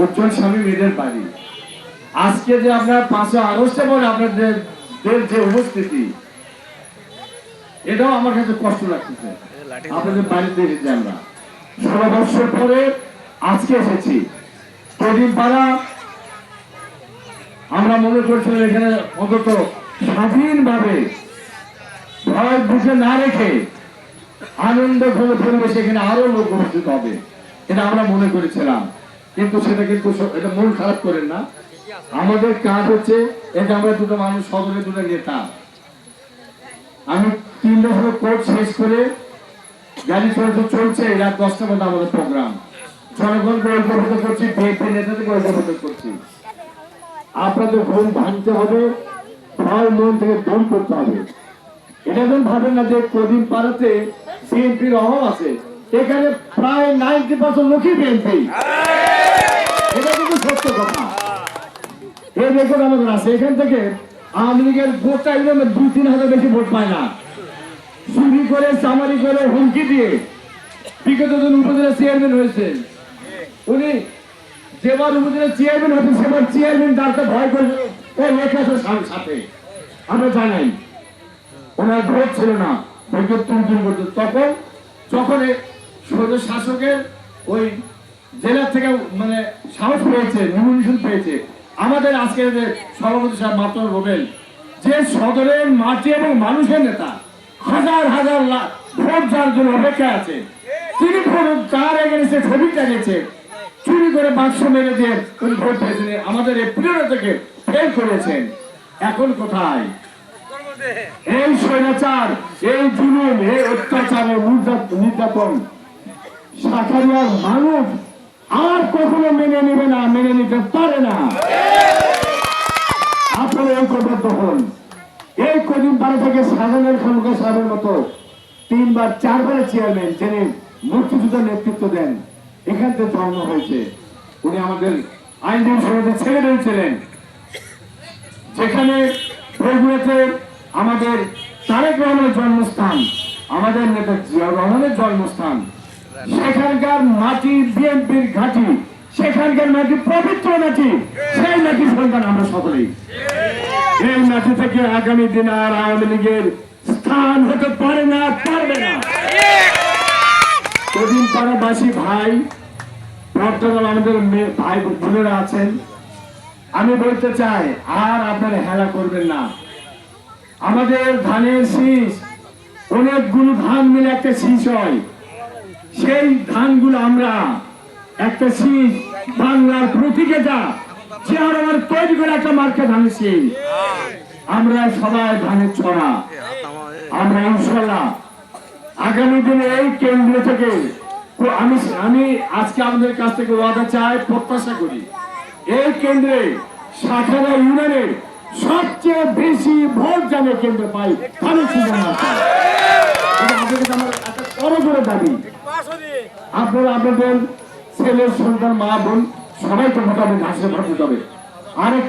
উজ্জ্বল স্বামী মেয়েদের বাড়ি। আজকে যে আপনার পাঁচশো আগস্টে বলে আপনাদের যে উপস্থিতি এটাও আমার কাছে কষ্ট লাগতেছে। আপনাদের বাড়িতে এসেছি আমরা। ষোলো বছর পরে আজকে এসেছি। কদিন পাড়া আমরা মনে করছিলাম এখানে অন্তত স্বাধীনভাবে ভয় বুঝে না রেখে আনন্দ ঘন পরিবেশ এখানে আরও লোক উপস্থিত হবে। এটা আমরা মনে করেছিলাম। কিন্তু সেটা কিন্তু এটা মন খারাপ করেন না। আমাদের কাজ হচ্ছে যে আমরা দুটো মানুষ সদরে দুটো নেতা। আমি তিনটা হলো কোর্ট শেষ করে গাড়ি চলতে চলছে রাত দশটার মধ্যে আমাদের প্রোগ্রাম। জনগণকে করছি, বিএনপি করছি। আপনাদের ভাঙতে হবে, ভয় মন থেকে করতে হবে। এটা যেন ভাবেন না যে কদিন পাড়াতে বিএনপির অভাব আছে। এখানে প্রায় নাইনটি পার্সেন্ট লোকই বিএনপি। এটা কথা। এই রেকর্ড আমাদের আছে, এখান থেকে আওয়ামী লীগের ভোটটা একদম দুই, তিন হাজার বেশি ভোট পায় না। চুরি করে, চামারি করে, হুমকি দিয়ে বিগত দিন উপজেলা চেয়ারম্যান হয়েছে। উনি যেবার উপজেলা চেয়ারম্যান হয়েছে সেবার চেয়ারম্যান তারকে ভয় করে ও লেখা সাথে- আমরা জানাই ওনার ভোট ছিল না ভোটের তুমতুম করতো। তখন, যখন এই শাসকের ওই জেলা থেকে মানে সাহস পেয়েছে নমিনেশন পেয়েছে। আমাদের আজকে যে সভাপতি সাহেব মাত্র বলবেন যে সদরের মাটি এবং মানুষের নেতা, হাজার হাজার ভোট যার জন্য অপেক্ষায় আছে, তিনি ভোট তার এগেন্সে ছবি টানিয়েছে চুরি করে বাক্স মেরে দিয়ে উনি ভোট পেয়েছেন, আমাদের এই প্রিয় থেকে ফেল করেছেন। এখন কোথায়? এই স্বৈরাচার, এই জুলুম, এই অত্যাচার নির্যাতন সাকারিয়ার মানুষ আর কখনো মেনে নেবে না, মেনে নিতে পারে না। আপনারা ঐক্যবদ্ধ হন এই কদিন পরে থেকে সাজানের খানকা সাহেবের মতো তিনবার, চারবার চেয়ারম্যান যিনি মুক্তিযুদ্ধের নেতৃত্ব দেন, এখান থেকে জন্ম হয়েছে। উনি আমাদের আইনজীবী সমিতির সেক্রেটারি ছিলেন যেখানে বগুড়াতে আমাদের তারেক রহমানের জন্মস্থান, আমাদের নেতা জিয়াউর রহমানের জন্মস্থান সেখানকার মাটি বিএনপির ঘাঁটি সেখানকার মাটি পবিত্র মাটি সেই মাটি সন্তান আমরা সকলেই। এই মাটি থেকে আগামী দিন আর আওয়ামী লীগের স্থান হতে পারে না পারবে না। কদিন পাড়াবাসী ভাই বর্তমান আমাদের মেয়ে ভাই বোনেরা আছেন। আমি বলতে চাই আর আপনারা হেলা করবেন না। আমাদের ধানের শীষ অনেকগুলো ধান মিলে একটা শীষ হয়। সেই ধানগুলো আমরা একটা শীষ বাংলার প্রতীকে যা যে আমার তৈরি করে একটা মার্কে শীষ আমরা সবাই ধানের ছড়া আমরা ইনশাল্লাহ আগামী দিনে এই কেন্দ্র থেকে আমি আমি আজকে আমাদের কাছ থেকে ওয়াদা চাই, প্রত্যাশা করি। এই কেন্দ্রে শাখারা ইউনিয়নের সবচেয়ে বেশি ভোট জানে কেন্দ্র পাই আমি বড় করে দাবি। আপনারা আপনাদের ছেলের সন্তান, মা, বোন, সবাইকে মোটামুটি ঘাসে ভোট হবে। আরেক